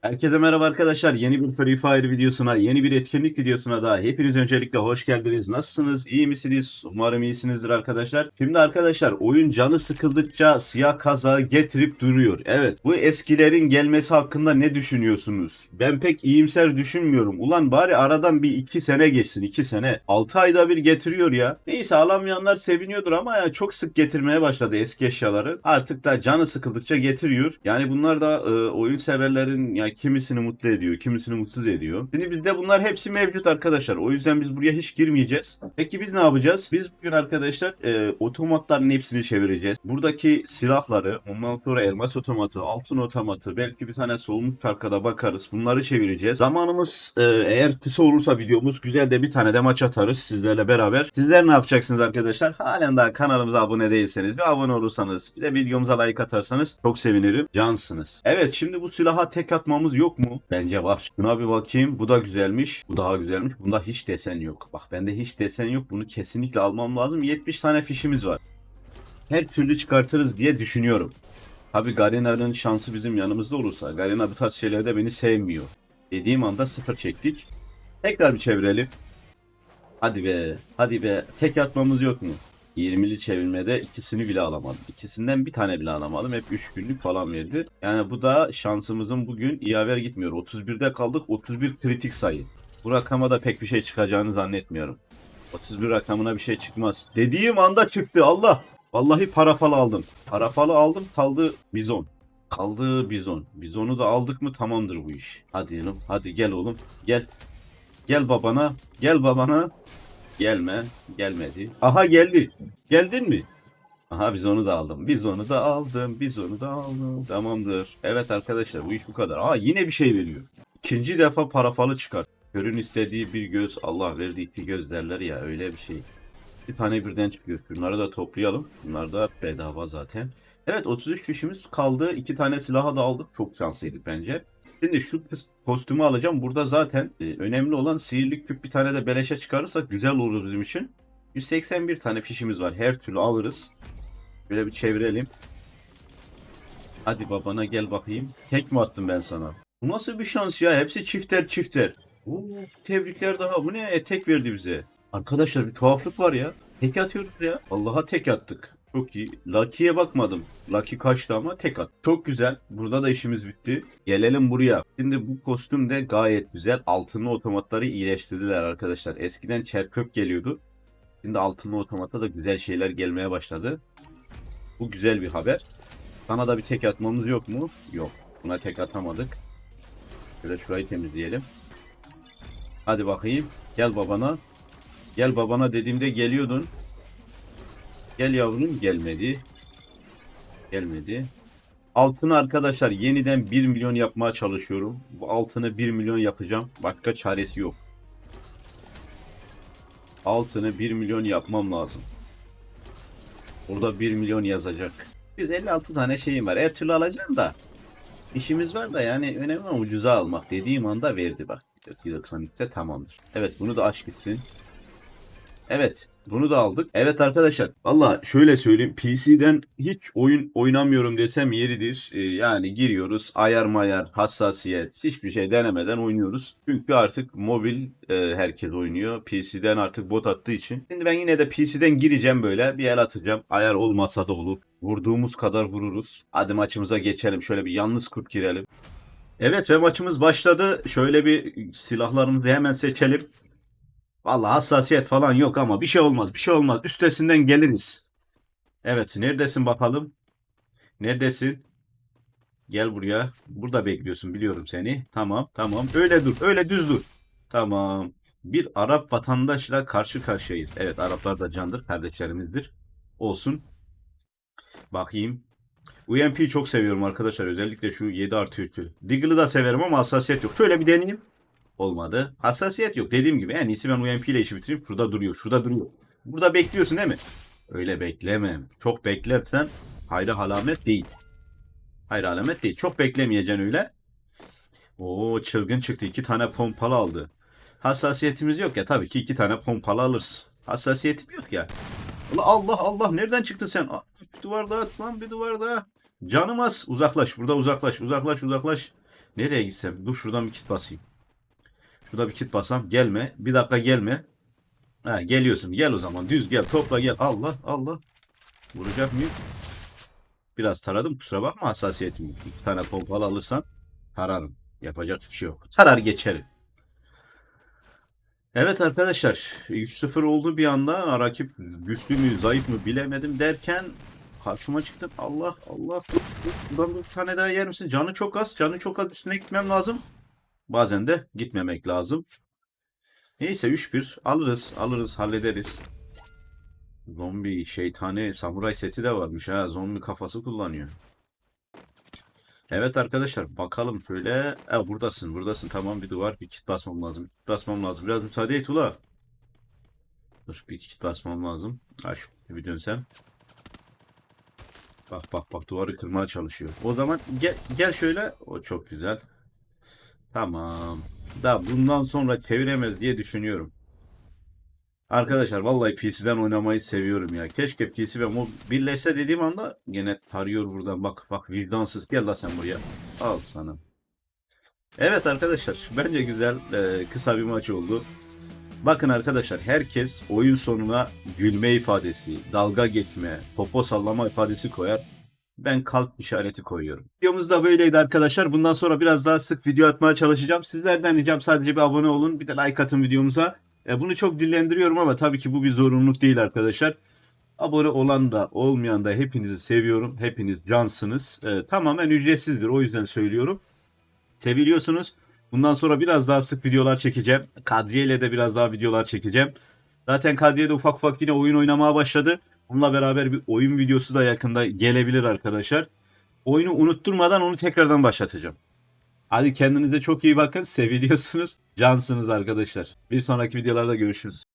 Herkese merhaba arkadaşlar. Yeni bir Free Fire videosuna, yeni bir etkinlik videosuna da hepiniz öncelikle hoş geldiniz. Nasılsınız? İyi misiniz? Umarım iyisinizdir arkadaşlar. Şimdi arkadaşlar oyun canı sıkıldıkça siyah kaza getirip duruyor. Evet bu eskilerin gelmesi hakkında ne düşünüyorsunuz? Ben pek iyimser düşünmüyorum. Ulan bari aradan bir iki sene geçsin. iki sene. 6 ayda bir getiriyor ya. Neyse alamayanlar seviniyordur ama ya çok sık getirmeye başladı eski eşyaları. Artık da canı sıkıldıkça getiriyor. Yani bunlar da e, oyun severlerin ya kimisini mutlu ediyor, kimisini mutsuz ediyor. Şimdi bizde bunlar hepsi mevcut arkadaşlar. O yüzden biz buraya hiç girmeyeceğiz. Peki biz ne yapacağız? Biz bugün arkadaşlar e, otomatların hepsini çevireceğiz. Buradaki silahları, ondan sonra elmas otomatı, altın otomatı, belki bir tane solmuş arkada bakarız. Bunları çevireceğiz. Zamanımız e, eğer kısa olursa videomuz güzel de bir tane de maç atarız sizlerle beraber. Sizler ne yapacaksınız arkadaşlar? Halen daha kanalımıza abone değilseniz bir abone olursanız bir de videomuza like atarsanız çok sevinirim. Cansınız. Evet şimdi bu silaha tek atmamız yok mu? Bence var. Buna bir bakayım. Bu da güzelmiş. Bu daha güzelmiş. Bunda hiç desen yok. Bak bende hiç desen yok. Bunu kesinlikle almam lazım. 70 tane fişimiz var. Her türlü çıkartırız diye düşünüyorum. Tabi Garena'nın şansı bizim yanımızda olursa. Garena bu tarz şeylerde beni sevmiyor. Dediğim anda sıfır çektik. Tekrar bir çevirelim. Hadi be. Hadi be. Tek atmamız yok mu? 20'li çevirmede ikisini bile alamadım. İkisinden bir tane bile alamadım. Hep 3 günlük falan verdi. Yani bu da şansımızın bugün yaver gitmiyor. 31'de kaldık. 31 kritik sayı. Bu rakama da pek bir şey çıkacağını zannetmiyorum. 31 rakamına bir şey çıkmaz. Dediğim anda çıktı Allah. Vallahi parafalı aldım. Parafalı aldım kaldı bizon. Kaldı bizon. Bizonu da aldık mı tamamdır bu iş. Hadi oğlum. Hadi gel oğlum. Gel. Gel babana. Gel babana. Gelme. Gelmedi. Aha geldi. Geldin mi? Aha biz onu da aldım. Biz onu da aldım. Biz onu da aldım. Tamamdır. Evet arkadaşlar bu iş bu kadar. Aa yine bir şey veriyor. İkinci defa parafalı çıkar. Körün istediği bir göz Allah verdiği iki göz derler ya öyle bir şey. Bir tane birden çıkıyor. Bunları da toplayalım. Bunlar da bedava zaten. Evet 33 fişimiz kaldı. İki tane silahı da aldık. Çok şanslıydık bence. Şimdi şu kostümü alacağım. Burada zaten e, önemli olan sihirli küp bir tane de beleşe çıkarırsak güzel olur bizim için. 181 tane fişimiz var. Her türlü alırız. Böyle bir çevirelim. Hadi babana gel bakayım. Tek mi attım ben sana? Bu nasıl bir şans ya? Hepsi çifter çifter. Oo, tebrikler daha. Bu ne? E, tek verdi bize. Arkadaşlar bir tuhaflık var ya. Tek atıyoruz ya. Allah'a tek attık. Çok iyi. Lucky'ye bakmadım. Lucky kaçtı ama tek at. Çok güzel. Burada da işimiz bitti. Gelelim buraya. Şimdi bu kostüm de gayet güzel. Altınlı otomatları iyileştirdiler arkadaşlar. Eskiden çerköp geliyordu. Şimdi altınlı otomata da güzel şeyler gelmeye başladı. Bu güzel bir haber. Sana da bir tek atmamız yok mu? Yok. Buna tek atamadık. Şöyle şurayı temizleyelim. Hadi bakayım. Gel babana. Gel babana dediğimde geliyordun. Gel yavrum gelmedi. Gelmedi. Altını arkadaşlar yeniden 1 milyon yapmaya çalışıyorum. Bu altını 1 milyon yapacağım. Başka çaresi yok. Altını 1 milyon yapmam lazım. Burada 1 milyon yazacak. 156 tane şeyim var. Her türlü alacağım da. İşimiz var da yani önemli olan ucuza almak. Dediğim anda verdi bak. 493'te tamamdır. Evet bunu da aç gitsin. Evet bunu da aldık. Evet arkadaşlar valla şöyle söyleyeyim PC'den hiç oyun oynamıyorum desem yeridir. Ee, yani giriyoruz ayar mayar hassasiyet hiçbir şey denemeden oynuyoruz. Çünkü artık mobil e, herkes oynuyor. PC'den artık bot attığı için. Şimdi ben yine de PC'den gireceğim böyle bir el atacağım. Ayar olmasa da olur. Vurduğumuz kadar vururuz. Hadi maçımıza geçelim. Şöyle bir yalnız kurt girelim. Evet ve maçımız başladı. Şöyle bir silahlarımızı hemen seçelim. Vallahi hassasiyet falan yok ama bir şey olmaz, bir şey olmaz. Üstesinden geliriz. Evet, neredesin bakalım? Neredesin? Gel buraya. Burada bekliyorsun, biliyorum seni. Tamam, tamam. Öyle dur, öyle düz dur. Tamam. Bir Arap vatandaşla karşı karşıyayız. Evet, Araplar da candır, kardeşlerimizdir. Olsun. Bakayım. UMP'yi çok seviyorum arkadaşlar. Özellikle şu 7 artı 3'ü. Diggle'ı da severim ama hassasiyet yok. Şöyle bir deneyeyim. Olmadı. Hassasiyet yok. Dediğim gibi en iyisi ben UMP ile işi bitireyim. Şurada duruyor. Şurada duruyor. Burada bekliyorsun değil mi? Öyle beklemem. Çok beklersen hayra alamet değil. Hayır alamet değil. Çok beklemeyeceksin öyle. Oo çılgın çıktı. İki tane pompalı aldı. Hassasiyetimiz yok ya. Tabii ki iki tane pompalı alırız. Hassasiyetim yok ya. Allah Allah Allah nereden çıktın sen? Bir duvar daha lan bir duvar daha. Canım az. Uzaklaş. Burada uzaklaş. Uzaklaş uzaklaş. Nereye gitsem? Dur şuradan bir kit basayım. Şurada bir kit basam. Gelme. Bir dakika gelme. Ha, geliyorsun. Gel o zaman. Düz gel. Topla gel. Allah Allah. Vuracak mıyım? Biraz taradım. Kusura bakma hassasiyetim. yok. İki tane pompalı alırsan tararım. Yapacak bir şey yok. Tarar geçerim. Evet arkadaşlar 3-0 oldu bir anda rakip güçlü mü zayıf mı bilemedim derken karşıma çıktım Allah Allah buradan bir tane daha yer misin canı çok az canı çok az üstüne gitmem lazım bazen de gitmemek lazım neyse 3-1 alırız alırız hallederiz zombi şeytani samuray seti de varmış ha zombi kafası kullanıyor Evet arkadaşlar bakalım şöyle. E, buradasın buradasın tamam bir duvar bir kit basmam lazım. Kit basmam lazım. Biraz müsaade et ula. Dur bir kit basmam lazım. Ha şu bir dönsem. Bak bak bak duvarı kırmaya çalışıyor. O zaman gel gel şöyle. O çok güzel. Tamam. Da bundan sonra çeviremez diye düşünüyorum. Arkadaşlar vallahi PC'den oynamayı seviyorum ya. Keşke PC ve mob birleşse dediğim anda gene tarıyor buradan. Bak bak vicdansız gel la sen buraya. Al sana. Evet arkadaşlar bence güzel e, kısa bir maç oldu. Bakın arkadaşlar herkes oyun sonuna gülme ifadesi, dalga geçme, popo sallama ifadesi koyar. Ben kalp işareti koyuyorum. Videomuz da böyleydi arkadaşlar. Bundan sonra biraz daha sık video atmaya çalışacağım. Sizlerden ricam sadece bir abone olun. Bir de like atın videomuza. E, bunu çok dillendiriyorum ama tabii ki bu bir zorunluluk değil arkadaşlar. Abone olan da olmayan da hepinizi seviyorum. Hepiniz cansınız. E, tamamen ücretsizdir o yüzden söylüyorum. Seviliyorsunuz. Bundan sonra biraz daha sık videolar çekeceğim. Kadriye ile de biraz daha videolar çekeceğim. Zaten Kadriye de ufak ufak yine oyun oynamaya başladı. Bununla beraber bir oyun videosu da yakında gelebilir arkadaşlar. Oyunu unutturmadan onu tekrardan başlatacağım. Hadi kendinize çok iyi bakın. Seviliyorsunuz. Cansınız arkadaşlar. Bir sonraki videolarda görüşürüz.